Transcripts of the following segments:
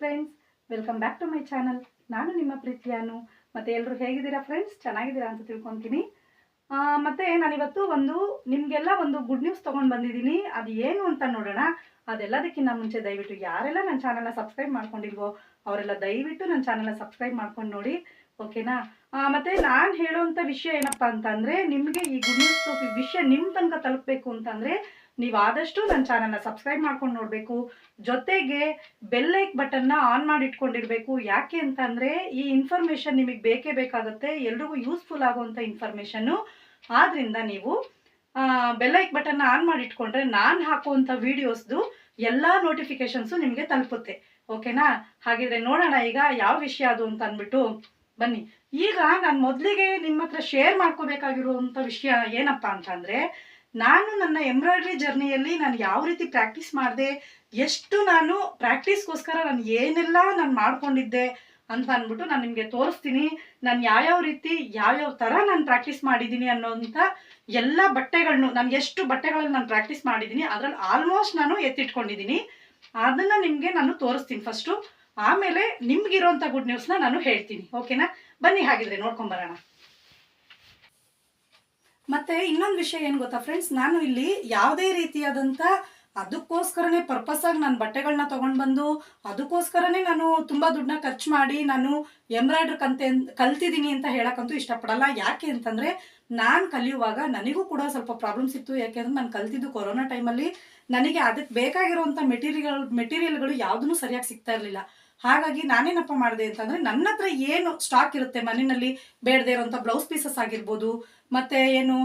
Friends welcome back to my channel ನಾನು ನಿಮ್ಮ ಪ್ರೀತಿಯಾನು ಮತ್ತು ಎಲ್ಲರೂ ಹೇಗಿದ್ದೀರಾ ಫ್ರೆಂಡ್ಸ್ ಚೆನ್ನಾಗಿದ್ದೀರಾ ಅಂತ ತಿಳ್ಕೊತೀನಿ. ಮತ್ತೆ ನಾನಿವತ್ತು ಒಂದು, ನಿಮಗೆಲ್ಲ ಒಂದು ಗುಡ್ ನ್ಯೂಸ್ ತೊಗೊಂಡು ಬಂದಿದ್ದೀನಿ. ಅದು ಏನು ಅಂತ ನೋಡೋಣ. ಅದೆಲ್ಲದಕ್ಕಿಂತ ಮುಂಚೆ ದಯವಿಟ್ಟು ಯಾರೆಲ್ಲ ನನ್ನ ಚಾನಲ್ನ ಸಬ್ಸ್ಕ್ರೈಬ್ ಮಾಡ್ಕೊಂಡಿಲ್ವೋ, ಅವರೆಲ್ಲ ದಯವಿಟ್ಟು ನನ್ನ ಚಾನಲ್ನ ಸಬ್ಸ್ಕ್ರೈಬ್ ಮಾಡ್ಕೊಂಡು ನೋಡಿ. ಓಕೆನಾ ಮತ್ತೆ ನಾನು ಹೇಳುವಂಥ ವಿಷಯ ಏನಪ್ಪ ಅಂತಂದರೆ, ನಿಮಗೆ ಈ ಗುಡ್ ನ್ಯೂಸ್ ವಿಷಯ ನಿಮ್ಮ ತನಕ ತಲುಪಬೇಕು ಅಂತಂದರೆ ನೀವು ಆದಷ್ಟು ನನ್ನ ಚಾನಲ್ನ ಸಬ್ಸ್ಕ್ರೈಬ್ ಮಾಡ್ಕೊಂಡು ನೋಡಬೇಕು. ಜೊತೆಗೆ ಬೆಲ್ ಲೈಕ್ ಬಟನ್ನ ಆನ್ ಮಾಡಿ ಇಟ್ಕೊಂಡಿರಬೇಕು ಯಾಕೆ ಅಂತಂದರೆ ಈ ಇನ್ಫಾರ್ಮೇಷನ್ ನಿಮಗೆ ಬೇಕೇ ಬೇಕಾಗುತ್ತೆ. ಎಲ್ರಿಗೂ ಯೂಸ್ಫುಲ್ ಆಗುವಂಥ ಇನ್ಫಾರ್ಮೇಷನ್ನು ಆದ್ದರಿಂದ ನೀವು ಬೆಲ್ಲೈಕ್ ಬಟನ್ನ ಆನ್ ಮಾಡಿ ಇಟ್ಕೊಂಡ್ರೆ ನಾನು ಹಾಕುವಂಥ ವೀಡಿಯೋಸ್ದು ಎಲ್ಲ ನೋಟಿಫಿಕೇಶನ್ಸು ನಿಮಗೆ ತಲುಪುತ್ತೆ. ಓಕೆನಾ? ಹಾಗಿದ್ರೆ ನೋಡೋಣ ಈಗ ಯಾವ ವಿಷಯ ಅದು ಅಂತ ಅಂದ್ಬಿಟ್ಟು. ಬನ್ನಿ. ಈಗ ನಾನು ಮೊದಲಿಗೆ ನಿಮ್ಮ ಹತ್ರ ಶೇರ್ ಮಾಡ್ಕೋಬೇಕಾಗಿರುವಂಥ ವಿಷಯ ಏನಪ್ಪ ಅಂತಂದರೆ ನಾನು ನನ್ನ ಎಂಬ್ರಾಯ್ಡ್ರಿ ಜರ್ನಿಯಲ್ಲಿ ನಾನು ಯಾವ ರೀತಿ ಪ್ರಾಕ್ಟೀಸ್ ಮಾಡಿದೆ, ಎಷ್ಟು ನಾನು ಪ್ರಾಕ್ಟೀಸ್ಗೋಸ್ಕರ ನಾನು ಏನೆಲ್ಲ ನಾನು ಮಾಡ್ಕೊಂಡಿದ್ದೆ ಅಂತ ಅಂದ್ಬಿಟ್ಟು ನಾನು ನಿಮಗೆ ತೋರಿಸ್ತೀನಿ. ನಾನು ಯಾವ್ಯಾವ ರೀತಿ, ಯಾವ್ಯಾವ ಥರ ನಾನು ಪ್ರಾಕ್ಟೀಸ್ ಮಾಡಿದ್ದೀನಿ ಅನ್ನೋಂಥ ಎಲ್ಲ ಬಟ್ಟೆಗಳನ್ನು ನಾನು ಎಷ್ಟು ಬಟ್ಟೆಗಳನ್ನು ನಾನು ಪ್ರಾಕ್ಟೀಸ್ ಮಾಡಿದ್ದೀನಿ, ಅದರಲ್ಲಿ ಆಲ್ಮೋಸ್ಟ್ ನಾನು ಎತ್ತಿಟ್ಕೊಂಡಿದ್ದೀನಿ. ಅದನ್ನು ನಿಮಗೆ ನಾನು ತೋರಿಸ್ತೀನಿ ಫಸ್ಟು ಆಮೇಲೆ ನಿಮ್ಗಿರೋಂಥ ಗುಡ್ ನ್ಯೂಸ್ನ ನಾನು ಹೇಳ್ತೀನಿ. ಓಕೆನಾ ಬನ್ನಿ, ಹಾಗಿದ್ರೆ ನೋಡ್ಕೊಂಬರೋಣ ಮತ್ತೆ ಇನ್ನೊಂದು ವಿಷಯ ಏನು ಗೊತ್ತಾ ಫ್ರೆಂಡ್ಸ್ ನಾನು ಇಲ್ಲಿ ಯಾವುದೇ ರೀತಿಯಾದಂಥ ಅದಕ್ಕೋಸ್ಕರನೇ ಪರ್ಪಸ್ ಆಗಿ ನಾನು ಬಟ್ಟೆಗಳನ್ನ ತೊಗೊಂಡು ಬಂದು ಅದಕ್ಕೋಸ್ಕರನೇ ನಾನು ತುಂಬ ದುಡ್ಡನ್ನ ಖರ್ಚು ಮಾಡಿ ನಾನು ಎಂಬ್ರಾಯ್ಡ್ರಿ ಕಂತೆ ಕಲ್ತಿದ್ದೀನಿ ಅಂತ ಹೇಳಕ್ಕಂತೂ ಇಷ್ಟಪಡಲ್ಲ. ಯಾಕೆ ಅಂತಂದರೆ ನಾನು ಕಲಿಯುವಾಗ ನನಗೂ ಕೂಡ ಸ್ವಲ್ಪ ಪ್ರಾಬ್ಲಮ್ಸ್ ಇತ್ತು. ಯಾಕೆಂದ್ರೆ ನಾನು ಕಲ್ತಿದ್ದು ಕೊರೋನಾ ಟೈಮಲ್ಲಿ ನನಗೆ ಅದಕ್ಕೆ ಬೇಕಾಗಿರುವಂಥ ಮೆಟೀರಿಯಲ್ ಮೆಟೀರಿಯಲ್ಗಳು ಯಾವುದೂ ಸರಿಯಾಗಿ ಸಿಗ್ತಾ ಇರಲಿಲ್ಲ. ಹಾಗಾಗಿ ನಾನೇನಪ್ಪ ಮಾಡಿದೆ ಅಂತಂದರೆ ನನ್ನ ಹತ್ರ ಏನು ಸ್ಟಾಕ್ ಇರುತ್ತೆ, ಮನೆಯಲ್ಲಿ ಬೇಡದೇ ಇರೋಂಥ ಬ್ಲೌಸ್ ಪೀಸಸ್ ಆಗಿರ್ಬೋದು, ಮತ್ತು ಏನು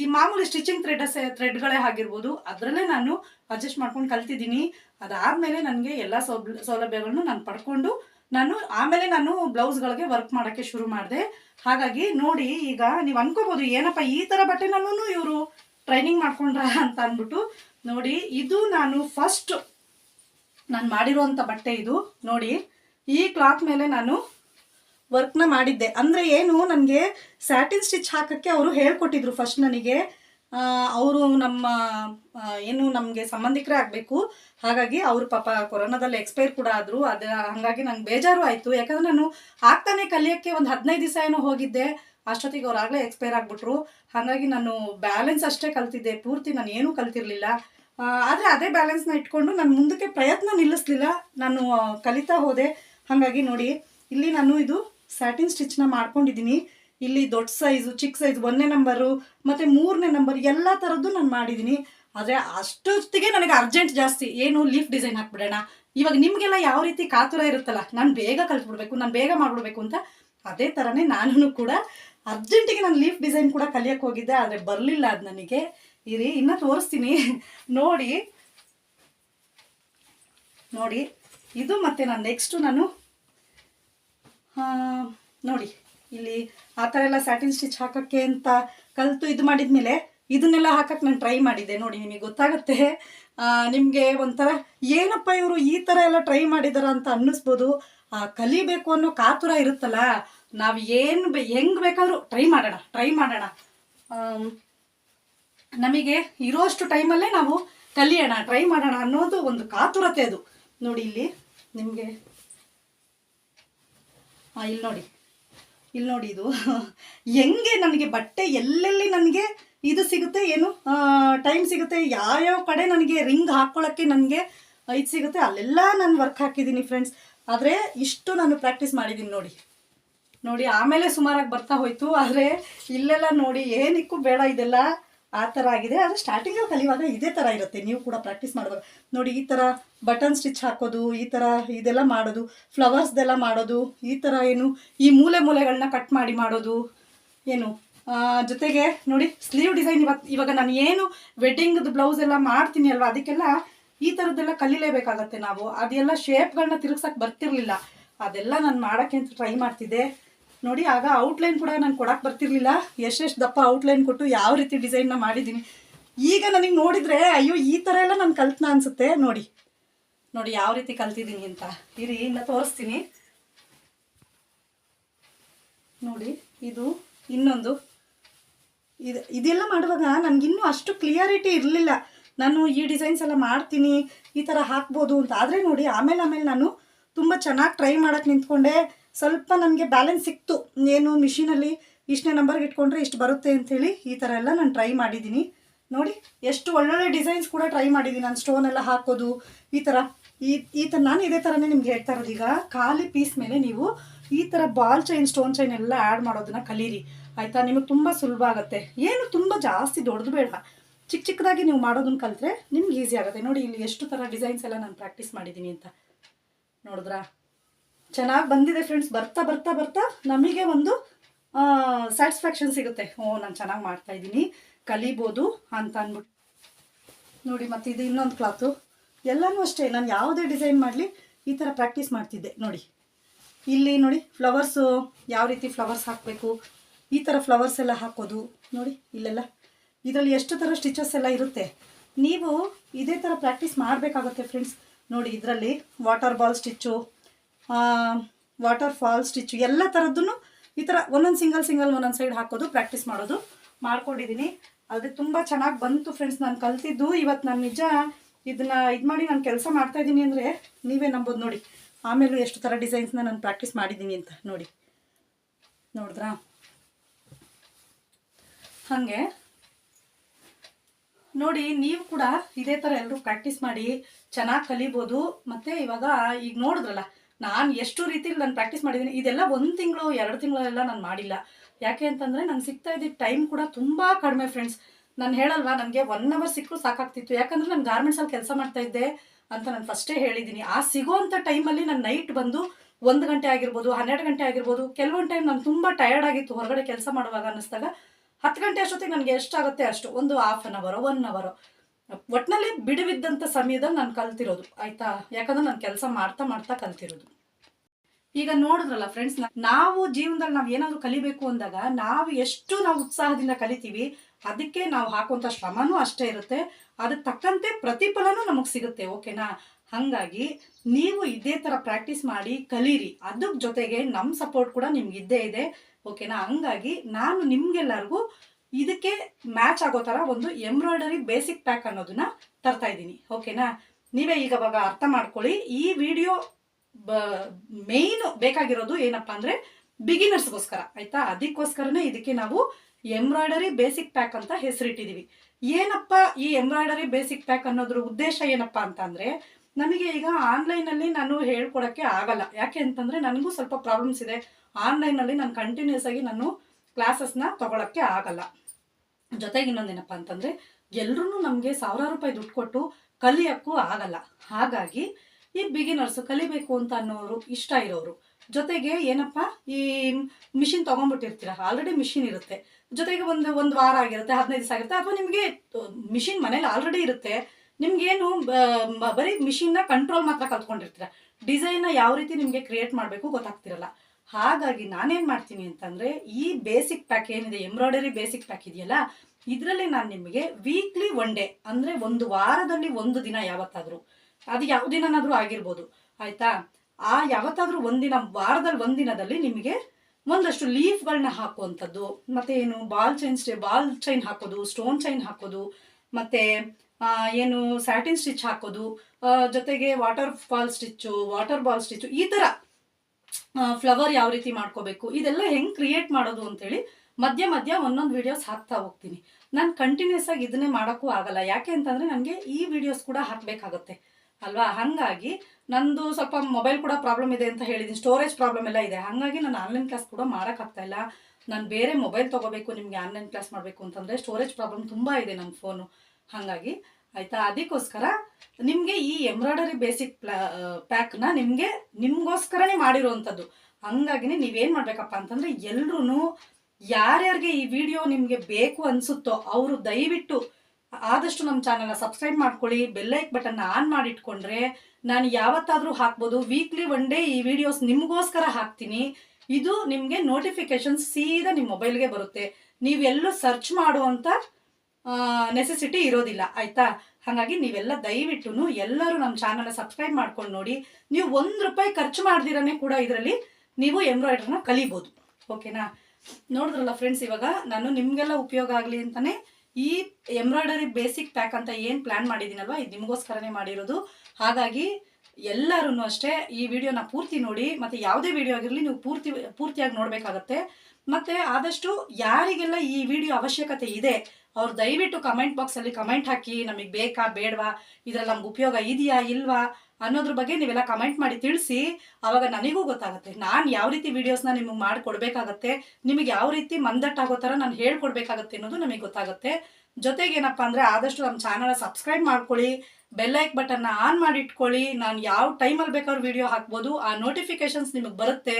ಈ ಮಾಮೂಲಿ ಸ್ಟಿಚಿಂಗ್ ಥ್ರೆಡಸ್ ಥ್ರೆಡ್ಗಳೇ ಆಗಿರ್ಬೋದು, ಅದರಲ್ಲೇ ನಾನು ಅಡ್ಜಸ್ಟ್ ಮಾಡ್ಕೊಂಡು ಕಲ್ತಿದ್ದೀನಿ. ಅದಾದ್ಮೇಲೆ ನನಗೆ ಎಲ್ಲ ಸೌಲ ಸೌಲಭ್ಯಗಳನ್ನು ನಾನು ಪಡ್ಕೊಂಡು ನಾನು ಆಮೇಲೆ ನಾನು ಬ್ಲೌಸ್ಗಳಿಗೆ ವರ್ಕ್ ಮಾಡೋಕ್ಕೆ ಶುರು ಮಾಡಿದೆ. ಹಾಗಾಗಿ ನೋಡಿ ಈಗ ನೀವು ಅನ್ಕೋಬೋದು, ಏನಪ್ಪ ಈ ಥರ ಬಟ್ಟೆನಲ್ಲೂ ಇವರು ಟ್ರೈನಿಂಗ್ ಮಾಡ್ಕೊಂಡ್ರ ಅಂತ ಅಂದ್ಬಿಟ್ಟು ನೋಡಿ, ಇದು ನಾನು ಫಸ್ಟ್ ನಾನು ಮಾಡಿರುವಂಥ ಬಟ್ಟೆ ಇದು. ನೋಡಿ, ಈ ಕ್ಲಾತ್ ಮೇಲೆ ನಾನು ವರ್ಕ್ನ ಮಾಡಿದ್ದೆ. ಅಂದರೆ ಏನು, ನನಗೆ ಸ್ಯಾಟಿನ್ ಸ್ಟಿಚ್ ಹಾಕೋಕ್ಕೆ ಅವರು ಹೇಳ್ಕೊಟ್ಟಿದ್ರು ಫಸ್ಟ್ ನನಗೆ. ಅವರು ನಮ್ಮ ಏನು ನಮಗೆ ಸಂಬಂಧಿಕರೇ ಆಗಬೇಕು. ಹಾಗಾಗಿ ಅವರು ಪಾಪ ಕೊರೋನಾದಲ್ಲಿ ಎಕ್ಸ್ಪೈರ್ ಕೂಡ ಆದರು. ಅದು, ಹಾಗಾಗಿ ನಂಗೆ ಬೇಜಾರು ಆಯಿತು. ಯಾಕಂದರೆ ನಾನು ಆಗ್ತಾನೆ ಕಲಿಯೋಕ್ಕೆ ಒಂದು ಹದಿನೈದು ದಿವಸ ಏನೋ ಹೋಗಿದ್ದೆ. ಅಷ್ಟೊತ್ತಿಗೆ ಅವ್ರು ಆಗಲೇ ಎಕ್ಸ್ಪೈರ್ ಆಗಿಬಿಟ್ರು. ಹಾಗಾಗಿ ನಾನು ಬ್ಯಾಲೆನ್ಸ್ ಅಷ್ಟೇ ಕಲ್ತಿದ್ದೆ. ಪೂರ್ತಿ ನಾನು ಏನೂ ಕಲ್ತಿರ್ಲಿಲ್ಲ. ಆದರೆ ಅದೇ ಬ್ಯಾಲೆನ್ಸ್ನ ಇಟ್ಕೊಂಡು ನಾನು ಮುಂದಕ್ಕೆ ಪ್ರಯತ್ನ ನಿಲ್ಲಿಸ್ಲಿಲ್ಲ. ನಾನು ಕಲಿತಾ ಹೋದೆ. ಹಾಗಾಗಿ ನೋಡಿ, ಇಲ್ಲಿ ನಾನು ಇದು ಸ್ಯಾಟಿನ್ ಸ್ಟಿಚ್ನ ಮಾಡ್ಕೊಂಡಿದ್ದೀನಿ. ಇಲ್ಲಿ ದೊಡ್ಡ ಸೈಜು ಚಿಕ್ಕ ಸೈಜ್ ಒಂದನೇ ನಂಬರು ಮತ್ತು ಮೂರನೇ ನಂಬರ್ ಎಲ್ಲ ಥರದ್ದು ನಾನು ಮಾಡಿದ್ದೀನಿ. ಆದರೆ ಅಷ್ಟೊತ್ತಿಗೆ ನನಗೆ ಅರ್ಜೆಂಟ್ ಜಾಸ್ತಿ. ಏನು ಲೀಫ್ ಡಿಸೈನ್ ಹಾಕ್ಬಿಡೋಣ. ಇವಾಗ ನಿಮಗೆಲ್ಲ ಯಾವ ರೀತಿ ಕಾತುರ ಇರುತ್ತಲ್ಲ, ನಾನು ಬೇಗ ಕಲ್ತ್ಬಿಡ್ಬೇಕು, ನಾನು ಬೇಗ ಮಾಡಿಬಿಡ್ಬೇಕು ಅಂತ ಅದೇ ಥರನೇ ನಾನು ಕೂಡ ಅರ್ಜೆಂಟಿಗೆ ನಾನು ಲೀಫ್ ಡಿಸೈನ್ ಕೂಡ ಕಲಿಯೋಕ್ಕೆ ಹೋಗಿದ್ದೆ, ಆದರೆ ಬರಲಿಲ್ಲ ಅದು ನನಗೆ. ಇರಿ, ಇನ್ನೂ ತೋರಿಸ್ತೀನಿ. ನೋಡಿ. ನೋಡಿ, ಇದು ಮತ್ತೆ ನಾನು ನೆಕ್ಸ್ಟು ನಾನು ನೋಡಿ, ಇಲ್ಲಿ ಆ ಥರ ಎಲ್ಲ ಸ್ಯಾಟಿನ್ ಸ್ಟಿಚ್ ಹಾಕೋಕ್ಕೆ ಅಂತ ಕಲಿತು ಇದು ಮಾಡಿದ್ಮೇಲೆ ಇದನ್ನೆಲ್ಲ ಹಾಕಕ್ಕೆ ನಾನು ಟ್ರೈ ಮಾಡಿದ್ದೆ. ನೋಡಿ, ನಿಮಗೆ ಗೊತ್ತಾಗುತ್ತೆ. ನಿಮಗೆ ಒಂಥರ ಏನಪ್ಪ ಇವರು ಈ ಥರ ಎಲ್ಲ ಟ್ರೈ ಮಾಡಿದಾರ ಅಂತ ಅನ್ನಿಸ್ಬೋದು. ಕಲಿಬೇಕು ಅನ್ನೋ ಕಾತುರ ಇರುತ್ತಲ್ಲ, ನಾವು ಏನು ಬೆ, ಹೆಂಗೆ ಬೇಕಾದರೂ ಟ್ರೈ ಮಾಡೋಣ ಟ್ರೈ ಮಾಡೋಣ. ನಮಗೆ ಇರೋಷ್ಟು ಟೈಮಲ್ಲೇ ನಾವು ಕಲಿಯೋಣ ಟ್ರೈ ಮಾಡೋಣ ಅನ್ನೋದು ಒಂದು ಕಾತುರತೆ ಅದು. ನೋಡಿ ಇಲ್ಲಿ ನಿಮಗೆ. ಹಾಂ ಇಲ್ಲಿ ನೋಡಿ. ಇಲ್ಲಿ ನೋಡಿ ಇದು. ಹೆಂಗೆ ನನಗೆ ಬಟ್ಟೆ ಎಲ್ಲೆಲ್ಲಿ ನನಗೆ ಇದು ಸಿಗುತ್ತೆ, ಏನು ಟೈಮ್ ಸಿಗುತ್ತೆ, ಯಾವ್ಯಾವ ಕಡೆ ನನಗೆ ರಿಂಗ್ ಹಾಕ್ಕೊಳ್ಳೋಕ್ಕೆ ನನಗೆ ಇದು ಸಿಗುತ್ತೆ, ಅಲ್ಲೆಲ್ಲ ನಾನು ವರ್ಕ್ ಹಾಕಿದ್ದೀನಿ ಫ್ರೆಂಡ್ಸ್ ಆದರೆ ಇಷ್ಟು ನಾನು ಪ್ರಾಕ್ಟೀಸ್ ಮಾಡಿದ್ದೀನಿ ನೋಡಿ. ನೋಡಿ, ಆಮೇಲೆ ಸುಮಾರಾಗಿ ಬರ್ತಾ ಹೋಯಿತು. ಆದರೆ ಇಲ್ಲೆಲ್ಲ ನೋಡಿ, ಏನಕ್ಕೂ ಬೇಡ ಇದೆಲ್ಲ. ಆ ಥರ ಆಗಿದೆ. ಆದರೆ ಸ್ಟಾರ್ಟಿಂಗಲ್ಲಿ ಕಲಿಯುವಾಗ ಇದೇ ಥರ ಇರುತ್ತೆ. ನೀವು ಕೂಡ ಪ್ರಾಕ್ಟೀಸ್ ಮಾಡುವಾಗ. ನೋಡಿ, ಈ ಥರ ಬಟನ್ ಸ್ಟಿಚ್ ಹಾಕೋದು, ಈ ಥರ ಇದೆಲ್ಲ ಮಾಡೋದು ಫ್ಲವರ್ಸ್ದೆಲ್ಲ ಮಾಡೋದು, ಈ ಥರ ಏನು, ಈ ಮೂಲೆ ಮೂಲೆಗಳನ್ನ ಕಟ್ ಮಾಡಿ ಮಾಡೋದು, ಏನು ಜೊತೆಗೆ ನೋಡಿ ಸ್ಲೀವ್ ಡಿಸೈನ್ ಇವಾಗ ಇವಾಗ ನಾನು ಏನು ವೆಡ್ಡಿಂಗ್ದು ಬ್ಲೌಸ್ ಎಲ್ಲ ಮಾಡ್ತೀನಿ ಅಲ್ವಾ, ಅದಕ್ಕೆಲ್ಲ ಈ ಥರದ್ದೆಲ್ಲ ಕಲಿಲೇಬೇಕಾಗತ್ತೆ ನಾವು. ಅದೆಲ್ಲ ಶೇಪ್ಗಳನ್ನ ತಿರುಗ್ಸಕ್ಕೆ ಬರ್ತಿರ್ಲಿಲ್ಲ. ಅದೆಲ್ಲ ನಾನು ಮಾಡೋಕ್ಕೆ ಅಂತ ಟ್ರೈ ಮಾಡ್ತಿದ್ದೆ. ನೋಡಿ, ಆಗ ಔಟ್ಲೈನ್ ಕೂಡ ನಾನು ಕೊಡಕ್ಕೆ ಬರ್ತಿರ್ಲಿಲ್ಲ. ಎಷ್ಟೆಷ್ಟು ದಪ್ಪ ಔಟ್ಲೈನ್ ಕೊಟ್ಟು ಯಾವ ರೀತಿ ಡಿಸೈನ್ನ ಮಾಡಿದ್ದೀನಿ ಈಗ ನನಗೆ ನೋಡಿದರೆ, ಅಯ್ಯೋ, ಈ ಥರ ಎಲ್ಲ ನಾನು ಕಲ್ತ್ನ ಅನಿಸುತ್ತೆ. ನೋಡಿ ನೋಡಿ ಯಾವ ರೀತಿ ಕಲ್ತಿದ್ದೀನಿ ಅಂತ. ಇರಿ, ಇನ್ನು ತೋರಿಸ್ತೀನಿ. ನೋಡಿ, ಇದು ಇನ್ನೊಂದು. ಇದು, ಇದೆಲ್ಲ ಮಾಡುವಾಗ ನನಗಿನ್ನೂ ಅಷ್ಟು ಕ್ಲಿಯರಿಟಿ ಇರಲಿಲ್ಲ. ನಾನು ಈ ಡಿಸೈನ್ಸ್ ಎಲ್ಲ ಮಾಡ್ತೀನಿ, ಈ ಥರ ಹಾಕ್ಬೋದು ಅಂತ. ಆದರೆ ನೋಡಿ, ಆಮೇಲೆ ಆಮೇಲೆ ನಾನು ತುಂಬ ಚೆನ್ನಾಗಿ ಟ್ರೈ ಮಾಡೋಕ್ಕೆ ನಿಂತ್ಕೊಂಡೆ. ಸ್ವಲ್ಪ ನನಗೆ ಬ್ಯಾಲೆನ್ಸ್ ಸಿಕ್ತು. ಏನು ಮಿಷಿನಲ್ಲಿ ಇಷ್ಟನೇ ನಂಬರ್ಗೆ ಇಟ್ಕೊಂಡ್ರೆ ಇಷ್ಟು ಬರುತ್ತೆ ಅಂಥೇಳಿ ಈ ಥರ ಎಲ್ಲ ನಾನು ಟ್ರೈ ಮಾಡಿದ್ದೀನಿ. ನೋಡಿ, ಎಷ್ಟು ಒಳ್ಳೊಳ್ಳೆ ಡಿಸೈನ್ಸ್ ಕೂಡ ಟ್ರೈ ಮಾಡಿದ್ದೀನಿ. ನಾನು ಸ್ಟೋನ್ ಎಲ್ಲ ಹಾಕೋದು, ಈ ಥರ ಈ ಈ ಥರ ನಾನು ಇದೇ ಥರನೇ ನಿಮ್ಗೆ ಹೇಳ್ತಾ ಇರೋದು. ಈಗ ಖಾಲಿ ಪೀಸ್ ಮೇಲೆ ನೀವು ಈ ಥರ ಬಾಲ್ ಚೈನ್ ಸ್ಟೋನ್ ಚೈನ್ ಎಲ್ಲ ಆ್ಯಡ್ ಮಾಡೋದನ್ನ ಕಲೀರಿ. ಆಯಿತಾ? ನಿಮಗೆ ತುಂಬ ಸುಲಭ ಆಗುತ್ತೆ. ಏನು ತುಂಬ ಜಾಸ್ತಿ ದೊಡ್ಡದು ಬೇಡ. ಚಿಕ್ಕ ಚಿಕ್ಕದಾಗಿ ನೀವು ಮಾಡೋದನ್ನ ಕಲಿತ್ರೆ ನಿಮ್ಗೆ ಈಸಿ ಆಗುತ್ತೆ. ನೋಡಿ, ಇಲ್ಲಿ ಎಷ್ಟು ಥರ ಡಿಸೈನ್ಸ್ ಎಲ್ಲ ನಾನು ಪ್ರಾಕ್ಟೀಸ್ ಮಾಡಿದ್ದೀನಿ ಅಂತ. ನೋಡಿದ್ರಾ? ಚೆನ್ನಾಗಿ ಬಂದಿದೆ ಫ್ರೆಂಡ್ಸ್ ಬರ್ತಾ ಬರ್ತಾ ಬರ್ತಾ ನಮಗೆ ಒಂದು ಸ್ಯಾಟಿಸ್ಫ್ಯಾಕ್ಷನ್ ಸಿಗುತ್ತೆ. ಓ, ನಾನು ಚೆನ್ನಾಗಿ ಮಾಡ್ತಾ ಇದ್ದೀನಿ. ಕಲಿಬೋದು ಅಂತ ಅಂದ್ಬಿಟ್ಟು. ನೋಡಿ, ಮತ್ತು ಇದು ಇನ್ನೊಂದು ಕ್ಲಾತು ಎಲ್ಲನೂ ಅಷ್ಟೇ, ನಾನು ಯಾವುದೇ ಡಿಸೈನ್ ಮಾಡಲಿ, ಈ ಥರ ಪ್ರಾಕ್ಟೀಸ್ ಮಾಡ್ತಿದ್ದೆ. ನೋಡಿ, ಇಲ್ಲಿ ನೋಡಿ ಫ್ಲವರ್ಸು ಯಾವ ರೀತಿ ಫ್ಲವರ್ಸ್ ಹಾಕಬೇಕು, ಈ ಥರ ಫ್ಲವರ್ಸ್ ಎಲ್ಲ ಹಾಕೋದು. ನೋಡಿ, ಇಲ್ಲೆಲ್ಲ. ಇದರಲ್ಲಿ ಎಷ್ಟು ಥರ ಸ್ಟಿಚಸ್ ಎಲ್ಲ ಇರುತ್ತೆ. ನೀವು ಇದೇ ಥರ ಪ್ರಾಕ್ಟೀಸ್ ಮಾಡಬೇಕಾಗುತ್ತೆ ಫ್ರೆಂಡ್ಸ್ ನೋಡಿ, ಇದರಲ್ಲಿ water ball stitch waterfall stitch ಎಲ್ಲ ಥರದ್ದು ಈ ಥರ ಒಂದೊಂದು ಸಿಂಗಲ್ ಸಿಂಗಲ್ ಒಂದೊಂದು ಸೈಡ್ ಹಾಕೋದು ಪ್ರಾಕ್ಟೀಸ್ ಮಾಡೋದು ಮಾಡ್ಕೊಂಡಿದ್ದೀನಿ ಅದು ತುಂಬ ಚೆನ್ನಾಗಿ ಬಂತು ಫ್ರೆಂಡ್ಸ್ ನಾನು ಕಲ್ತಿದ್ದು ಇವತ್ತು ನಾನು ನಿಜ ಇದನ್ನ ಇದು ಮಾಡಿ ನಾನು ಕೆಲಸ ಮಾಡ್ತಾ ಇದ್ದೀನಿ ಅಂದರೆ ನೀವೇ ನಂಬೋದು ನೋಡಿ. ಆಮೇಲೂ ಎಷ್ಟು ಥರ ಡಿಸೈನ್ಸ್ನ ನಾನು ಪ್ರಾಕ್ಟೀಸ್ ಮಾಡಿದ್ದೀನಿ ಅಂತ ನೋಡಿ. ನೋಡಿದ್ರಾ? ಹಾಗೆ. ನೋಡಿ, ನೀವು ಕೂಡ ಇದೇ ಥರ ಎಲ್ಲರೂ ಪ್ರಾಕ್ಟೀಸ್ ಮಾಡಿ ಚೆನ್ನಾಗಿ ಕಲಿಬೋದು. ಮತ್ತು ಇವಾಗ ಈಗ ನೋಡಿದ್ರಲ್ಲ ನಾನು ಎಷ್ಟು ರೀತಿಲಿ ನಾನು ಪ್ರಾಕ್ಟೀಸ್ ಮಾಡಿದ್ದೀನಿ ಇದೆಲ್ಲ ಒಂದು ತಿಂಗಳು, ಎರಡು ತಿಂಗಳೆಲ್ಲ ನಾನು ಮಾಡಿಲ್ಲ. ಯಾಕೆ ಅಂತಂದರೆ ನಂಗೆ ಸಿಗ್ತಾ ಇದ್ದಿದ್ದ ಟೈಮ್ ಕೂಡ ತುಂಬ ಕಡಿಮೆ ಫ್ರೆಂಡ್ಸ್ ನಾನು ಹೇಳಲ್ವಾ, ನನಗೆ ಒನ್ ಅವರ್ ಸಿಕ್ಕರೂ ಸಾಕಾಗ್ತಿತ್ತು. ಯಾಕಂದರೆ ನಾನು ಗಾರ್ಮೆಂಟ್ಸಲ್ಲಿ ಕೆಲಸ ಮಾಡ್ತಾ ಇದ್ದೆ ಅಂತ ನಾನು ಫಸ್ಟೇ ಹೇಳಿದ್ದೀನಿ ಆ ಸಿಗೋವಂಥ ಟೈಮಲ್ಲಿ ನಾನು ನೈಟ್ ಬಂದು ಒಂದು ಗಂಟೆ ಆಗಿರ್ಬೋದು, ಹನ್ನೆರಡು ಗಂಟೆ ಆಗಿರ್ಬೋದು, ಕೆಲವೊಂದು ಟೈಮ್ ನಾನು ತುಂಬ ಟಯರ್ಡ್ ಆಗಿತ್ತು. ಹೊರಗಡೆ ಕೆಲಸ ಮಾಡುವಾಗ ಅನ್ನಿಸ್ದಾಗ ಹತ್ತು ಗಂಟೆ ಅಷ್ಟೊತ್ತಿಗೆ ನನಗೆ ಎಷ್ಟಾಗುತ್ತೆ ಅಷ್ಟು. ಒಂದು ಹಾಫ್ ಅನ್ ಅವರೋ ಒನ್ ಅವರೋ ಒಟ್ಟಿನಲ್ಲಿ ಬಿಡುವಿದ್ದಂಥ ಸಮಯದಲ್ಲಿ ನಾನು ಕಲ್ತಿರೋದು, ಆಯ್ತಾ? ಯಾಕಂದ್ರೆ ನಾನು ಕೆಲಸ ಮಾಡ್ತಾ ಮಾಡ್ತಾ ಕಲ್ತಿರೋದು. ಈಗ ನೋಡಿದ್ರಲ್ಲ ಫ್ರೆಂಡ್ಸ್ ನಾವು ಜೀವನದಲ್ಲಿ ನಾವು ಏನಾದರೂ ಕಲಿಬೇಕು ಅಂದಾಗ ನಾವು ಎಷ್ಟು ನಾವು ಉತ್ಸಾಹದಿಂದ ಕಲಿತೀವಿ, ಅದಕ್ಕೆ ನಾವು ಹಾಕುವಂಥ ಶ್ರಮನೂ ಅಷ್ಟೇ ಇರುತ್ತೆ. ಅದಕ್ಕೆ ತಕ್ಕಂತೆ ಪ್ರತಿಫಲನೂ ನಮಗೆ ಸಿಗುತ್ತೆ, ಓಕೆನಾ? ಹಾಗಾಗಿ ನೀವು ಇದೇ ಥರ ಪ್ರಾಕ್ಟೀಸ್ ಮಾಡಿ ಕಲೀರಿ. ಅದ್ರ ಜೊತೆಗೆ ನಮ್ಮ ಸಪೋರ್ಟ್ ಕೂಡ ನಿಮ್ಗೆ ಇದ್ದೇ ಇದೆ, ಓಕೆನಾ? ಹಂಗಾಗಿ ನಾನು ನಿಮ್ಗೆಲ್ಲರಿಗೂ ಇದಕ್ಕೆ ಮ್ಯಾಚ್ ಆಗೋ ಥರ ಒಂದು ಎಂಬ್ರಾಯ್ಡರಿ ಬೇಸಿಕ್ ಪ್ಯಾಕ್ ಅನ್ನೋದನ್ನ ತರ್ತಾ ಇದ್ದೀನಿ. ಓಕೆನಾ ನೀವೇ ಈಗ ಅವಾಗ ಅರ್ಥ ಮಾಡ್ಕೊಳ್ಳಿ. ಈ ವಿಡಿಯೋ ಬ ಮೇಯ್ನ್ ಬೇಕಾಗಿರೋದು ಏನಪ್ಪ ಅಂದರೆ ಬಿಗಿನರ್ಸ್ಗೋಸ್ಕರ ಆಯಿತಾ? ಅದಕ್ಕೋಸ್ಕರನೇ ಇದಕ್ಕೆ ನಾವು ಎಂಬ್ರಾಯ್ಡರಿ ಬೇಸಿಕ್ ಪ್ಯಾಕ್ ಅಂತ ಹೆಸರಿಟ್ಟಿದ್ದೀವಿ ಏನಪ್ಪ ಈ ಎಂಬ್ರಾಯ್ಡರಿ ಬೇಸಿಕ್ ಪ್ಯಾಕ್ ಅನ್ನೋದ್ರ ಉದ್ದೇಶ ಏನಪ್ಪ ಅಂತಂದರೆ, ನಮಗೆ ಈಗ ಆನ್ಲೈನಲ್ಲಿ ನಾನು ಹೇಳ್ಕೊಡೋಕ್ಕೆ ಆಗಲ್ಲ. ಯಾಕೆ ಅಂತಂದರೆ ನನಗೂ ಸ್ವಲ್ಪ ಪ್ರಾಬ್ಲಮ್ಸ್ ಇದೆ. ಆನ್ಲೈನಲ್ಲಿ ನಾನು ಕಂಟಿನ್ಯೂಸ್ ಆಗಿ ನಾನು ಕ್ಲಾಸಸ್ನ ತಗೊಳಕ್ಕೆ ಆಗಲ್ಲ. ಜೊತೆಗೆ ಇನ್ನೊಂದೇನಪ್ಪ ಅಂತಂದರೆ ಎಲ್ರೂ ನಮಗೆ ಸಾವಿರಾರು ರೂಪಾಯಿ ದುಡ್ಡು ಕೊಟ್ಟು ಕಲಿಯೋಕ್ಕೂ ಆಗಲ್ಲ. ಹಾಗಾಗಿ ಈ ಬಿಗಿನರ್ಸ್ ಕಲಿಬೇಕು ಅಂತ ಅನ್ನೋರು ಇಷ್ಟ ಇರೋರು. ಜೊತೆಗೆ ಏನಪ್ಪ, ಈ ಮಿಷಿನ್ ತೊಗೊಂಡ್ಬಿಟ್ಟಿರ್ತೀರ ಆಲ್ರೆಡಿ ಮಿಷಿನ್ ಇರುತ್ತೆ. ಜೊತೆಗೆ ಒಂದು ಒಂದು ವಾರ ಆಗಿರುತ್ತೆ, ಹದಿನೈದು ದಿವಸ ಆಗಿರುತ್ತೆ, ಅಥವಾ ನಿಮಗೆ ಮಿಷಿನ್ ಮನೇಲಿ ಆಲ್ರೆಡಿ ಇರುತ್ತೆ. ನಿಮ್ಗೇನು ಬರೀ ಮಿಷಿನ್ನ ಕಂಟ್ರೋಲ್ ಮಾತ್ರ ಕಲ್ತ್ಕೊಂಡಿರ್ತೀರ. ಡಿಸೈನ್ನ ಯಾವ ರೀತಿ ನಿಮಗೆ ಕ್ರಿಯೇಟ್ ಮಾಡಬೇಕು ಗೊತ್ತಾಗ್ತಿರಲ್ಲ. ಹಾಗಾಗಿ ನಾನೇನು ಮಾಡ್ತೀನಿ ಅಂತಂದರೆ, ಈ ಬೇಸಿಕ್ ಪ್ಯಾಕ್ ಏನಿದೆ ಎಂಬ್ರಾಯ್ಡರಿ ಬೇಸಿಕ್ ಪ್ಯಾಕ್ ಇದೆಯಲ್ಲ, ಇದರಲ್ಲಿ ನಾನು ನಿಮಗೆ ವೀಕ್ಲಿ ಒನ್ ಡೇ ಅಂದರೆ ಒಂದು ವಾರದಲ್ಲಿ ಒಂದು ದಿನ ಯಾವತ್ತಾದರೂ, ಅದು ಯಾವ ದಿನನಾದರೂ ಆಗಿರ್ಬೋದು, ಆಯಿತಾ? ಆ ಯಾವತ್ತಾದರೂ ಒಂದಿನ ವಾರದಲ್ಲಿ ಒಂದಿನದಲ್ಲಿ ನಿಮಗೆ ಒಂದಷ್ಟು ಲೀಫ್ಗಳನ್ನ ಹಾಕುವಂಥದ್ದು, ಮತ್ತೆ ಏನು ball chain stay ball chain ಹಾಕೋದು ಸ್ಟೋನ್ ಚೈನ್ ಹಾಕೋದು, ಮತ್ತೆ ಏನು ಸ್ಯಾಟಿನ್ ಸ್ಟಿಚ್ ಹಾಕೋದು ಜೊತೆಗೆ waterfall stitch water ball stitch ಈ ಥರ ಫ್ಲವರ್ ಯಾವ ರೀತಿ ಮಾಡ್ಕೋಬೇಕು? ಇದೆಲ್ಲ ಹೆಂಗೆ ಕ್ರಿಯೇಟ್ ಮಾಡೋದು ಅಂತೇಳಿ ಮಧ್ಯ ಮಧ್ಯ ಒಂದೊಂದು ವಿಡಿಯೋಸ್ ಹಾಕ್ತಾ ಹೋಗ್ತೀನಿ. ನಾನು ಕಂಟಿನ್ಯೂಸ್ ಆಗಿ ಇದನ್ನೇ ಮಾಡೋಕ್ಕೂ ಆಗಲ್ಲ. ಯಾಕೆ ಅಂತಂದರೆ ನನಗೆ ಈ ವಿಡಿಯೋಸ್ ಕೂಡ ಹಾಕಬೇಕಾಗುತ್ತೆ. ಅಲ್ವಾ? ಹಾಗಾಗಿ ನಂದು ಸ್ವಲ್ಪ ಮೊಬೈಲ್ ಕೂಡ ಪ್ರಾಬ್ಲಮ್ ಇದೆ ಅಂತ ಹೇಳಿದ್ದೀನಿ ಸ್ಟೋರೇಜ್ ಪ್ರಾಬ್ಲಮ್ ಎಲ್ಲ ಇದೆ. ಹಾಗಾಗಿ ನಾನು ಆನ್ಲೈನ್ ಕ್ಲಾಸ್ ಕೂಡ ಮಾಡೋಕ್ಕಾಗ್ತಾ ಇಲ್ಲ. ನಾನು ಬೇರೆ ಮೊಬೈಲ್ ತೊಗೋಬೇಕು, ನಿಮಗೆ ಆನ್ಲೈನ್ ಕ್ಲಾಸ್ ಮಾಡಬೇಕು ಅಂತಂದರೆ ಸ್ಟೋರೇಜ್ ಪ್ರಾಬ್ಲಮ್ ತುಂಬ ಇದೆ ನನ್ನ ಫೋನು ಹಾಗಾಗಿ ಆಯಿತಾ? ಅದಕ್ಕೋಸ್ಕರ ನಿಮಗೆ ಈ ಎಂಬ್ರಾಯ್ಡರಿ ಬೇಸಿಕ್ ಪ್ಲಾ ಪ್ಯಾಕ್ನ ನಿಮಗೆ ನಿಮಗೋಸ್ಕರನೇ ಮಾಡಿರುವಂಥದ್ದು ಹಂಗಾಗಿನೇ ನೀವೇನು ಮಾಡಬೇಕಪ್ಪ ಅಂತಂದರೆ ಎಲ್ರೂ ಯಾರ್ಯಾರಿಗೆ ಈ ವಿಡಿಯೋ ನಿಮಗೆ ಬೇಕು ಅನಿಸುತ್ತೋ ಅವರು ದಯವಿಟ್ಟು ಆದಷ್ಟು ನಮ್ಮ ಚಾನಲ್ನ ಸಬ್ಸ್ಕ್ರೈಬ್ ಮಾಡ್ಕೊಳ್ಳಿ ಬೆಲ್ಲೈಕ್ ಬಟನ್ನ ಆನ್ ಮಾಡಿ ಇಟ್ಕೊಂಡ್ರೆ ನಾನು ಯಾವತ್ತಾದರೂ ಹಾಕ್ಬೋದು. ವೀಕ್ಲಿ ಒನ್ ಡೇ ಈ ವಿಡಿಯೋಸ್ ನಿಮಗೋಸ್ಕರ ಹಾಕ್ತೀನಿ. ಇದು ನಿಮಗೆ ನೋಟಿಫಿಕೇಶನ್ ಸೀದಾ ನಿಮ್ಮ ಮೊಬೈಲ್ಗೆ ಬರುತ್ತೆ. ನೀವೆಲ್ಲೂ ಸರ್ಚ್ ಮಾಡುವಂಥ ನೆಸೆಸಿಟಿ ಇರೋದಿಲ್ಲ, ಆಯ್ತಾ? ಹಾಗಾಗಿ ನೀವೆಲ್ಲ ದಯವಿಟ್ಟು ಎಲ್ಲರೂ ನಮ್ಮ ಚಾನಲ್ನ ಸಬ್ಸ್ಕ್ರೈಬ್ ಮಾಡ್ಕೊಂಡು ನೋಡಿ. ನೀವು ಒಂದು ರೂಪಾಯಿ ಖರ್ಚು ಮಾಡ್ದಿರನೇ ಕೂಡ ಇದರಲ್ಲಿ ನೀವು ಎಂಬ್ರಾಯ್ಡ್ರನ್ನ ಕಲಿಬೋದು. ಓಕೆನಾ ನೋಡಿದ್ರಲ್ಲ ಫ್ರೆಂಡ್ಸ್ ಇವಾಗ, ನಾನು ನಿಮಗೆಲ್ಲ ಉಪಯೋಗ ಆಗಲಿ ಅಂತಲೇ ಈ ಎಂಬ್ರಾಯ್ಡರಿ ಬೇಸಿಕ್ ಪ್ಯಾಕ್ ಅಂತ ಏನು ಪ್ಲ್ಯಾನ್ ಮಾಡಿದ್ದೀನಲ್ವ? ಇದು ನಿಮಗೋಸ್ಕರನೇ ಮಾಡಿರೋದು. ಹಾಗಾಗಿ ಎಲ್ಲರೂ ಅಷ್ಟೇ ಈ ವಿಡಿಯೋನ ಪೂರ್ತಿ ನೋಡಿ, ಮತ್ತು ಯಾವುದೇ ವಿಡಿಯೋ ಆಗಿರಲಿ ನೀವು ಪೂರ್ತಿ, ಪೂರ್ತಿಯಾಗಿ ನೋಡಬೇಕಾಗತ್ತೆ. ಮತ್ತು ಆದಷ್ಟು ಯಾರಿಗೆಲ್ಲ ಈ ವಿಡಿಯೋ ಅವಶ್ಯಕತೆ ಇದೆ ಅವ್ರು ದಯವಿಟ್ಟು ಕಮೆಂಟ್ ಬಾಕ್ಸಲ್ಲಿ ಕಮೆಂಟ್ ಹಾಕಿ, ನಮಗೆ ಬೇಕಾ, ಬೇಡವಾ, ಇದ್ರಲ್ಲಿ ನಮ್ಗೆ ಉಪಯೋಗ ಇದೆಯಾ, ಇಲ್ವಾ ಅನ್ನೋದ್ರ ಬಗ್ಗೆ ನೀವೆಲ್ಲ ಕಮೆಂಟ್ ಮಾಡಿ ತಿಳಿಸಿ, ಅವಾಗ ನನಗೂ ಗೊತ್ತಾಗುತ್ತೆ. ನಾನು ಯಾವ ರೀತಿ ವೀಡಿಯೋಸ್ನ ನಿಮಗೆ ಮಾಡಿಕೊಡ್ಬೇಕಾಗತ್ತೆ, ನಿಮಗೆ ಯಾವ ರೀತಿ ಮಂದಟ್ಟಾಗೋ ಥರ ನಾನು ಹೇಳ್ಕೊಡ್ಬೇಕಾಗತ್ತೆ ಅನ್ನೋದು ನಮಗೆ ಗೊತ್ತಾಗುತ್ತೆ. ಜೊತೆಗೆ ಏನಪ್ಪ ಅಂದರೆ ಆದಷ್ಟು ನಮ್ಮ ಚಾನಲ್ ಸಬ್ಸ್ಕ್ರೈಬ್ ಮಾಡ್ಕೊಳ್ಳಿ ಬೆಲ್ಲೈಕ್ ಬಟನ್ನ ಆನ್ ಮಾಡಿ ಇಟ್ಕೊಳ್ಳಿ, ನಾನು ಯಾವ ಟೈಮಲ್ಲಿ ಬೇಕಾದ್ರೂ ವಿಡಿಯೋ ಹಾಕ್ಬೋದು, ಆ ನೋಟಿಫಿಕೇಶನ್ಸ್ ನಿಮಗೆ ಬರುತ್ತೆ.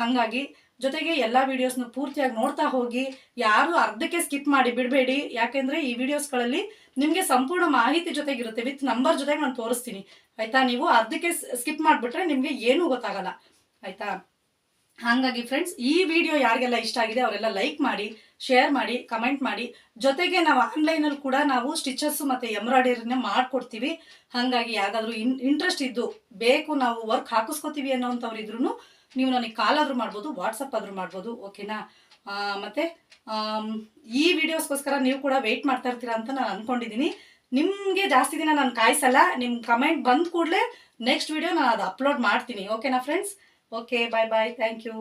ಹಾಗಾಗಿ ಜೊತೆಗೆ ಎಲ್ಲ ವಿಡಿಯೋಸ್ನ ಪೂರ್ತಿಯಾಗಿ ನೋಡ್ತಾ ಹೋಗಿ, ಯಾರು ಅರ್ಧಕ್ಕೆ ಸ್ಕಿಪ್ ಮಾಡಿ ಬಿಡಬೇಡಿ. ಯಾಕೆಂದರೆ ಈ ವಿಡಿಯೋಸ್ಗಳಲ್ಲಿ ನಿಮಗೆ ಸಂಪೂರ್ಣ ಮಾಹಿತಿ ಜೊತೆಗಿರುತ್ತೆ. ವಿತ್ ನಂಬರ್ ಜೊತೆಗೆ ನಾನು ತೋರಿಸ್ತೀನಿ. ಆಯಿತಾ? ನೀವು ಅರ್ಧಕ್ಕೆ ಸ್ಕಿಪ್ ಮಾಡಿಬಿಟ್ರೆ ನಿಮಗೆ ಏನೂ ಗೊತ್ತಾಗಲ್ಲ. ಆಯಿತಾ? ಹಾಗಾಗಿ ಫ್ರೆಂಡ್ಸ್ ಈ ವಿಡಿಯೋ ಯಾರಿಗೆಲ್ಲ ಇಷ್ಟ ಆಗಿದೆ ಅವರೆಲ್ಲ ಲೈಕ್ ಮಾಡಿ ಶೇರ್ ಮಾಡಿ ಕಮೆಂಟ್ ಮಾಡಿ. ಜೊತೆಗೆ ನಾವು ಆನ್ಲೈನಲ್ಲಿ ಕೂಡ ನಾವು ಸ್ಟಿಚಸ್ ಮತ್ತು ಎಂಬ್ರಾಯ್ಡರಿನ ಮಾಡಿಕೊಡ್ತೀವಿ. ಹಾಗಾಗಿ ಯಾವ್ದಾದ್ರು ಇನ್ ಇಂಟ್ರೆಸ್ಟ್ ಇದ್ದು ಬೇಕು ನಾವು ವರ್ಕ್ ಹಾಕಿಸ್ಕೋತೀವಿ ಅನ್ನೋವಂಥವ್ರು ಇದ್ರೂ ನೀವು ನನಗೆ ಕಾಲ್ ಆದರೂ ಮಾಡ್ಬೋದು ವಾಟ್ಸಪ್ ಆದರೂ ಮಾಡ್ಬೋದು ಓಕೆನಾ ಮತ್ತು ಈ ವಿಡಿಯೋಸ್ಗೋಸ್ಕರ ನೀವು ಕೂಡ ವೆಯ್ಟ್ ಮಾಡ್ತಾ ಇರ್ತೀರಾ ಅಂತ ನಾನು ಅಂದ್ಕೊಂಡಿದ್ದೀನಿ ನಿಮಗೆ ಜಾಸ್ತಿ ದಿನ ನಾನು ಕಾಯಿಸಲ್ಲ ನಿಮ್ಮ ಕಮೆಂಟ್ ಬಂದ ಕೂಡಲೇ ನೆಕ್ಸ್ಟ್ ವಿಡಿಯೋ ನಾನು ಅದು ಅಪ್ಲೋಡ್ ಮಾಡ್ತೀನಿ ಓಕೆನಾ friends okay bye bye thank you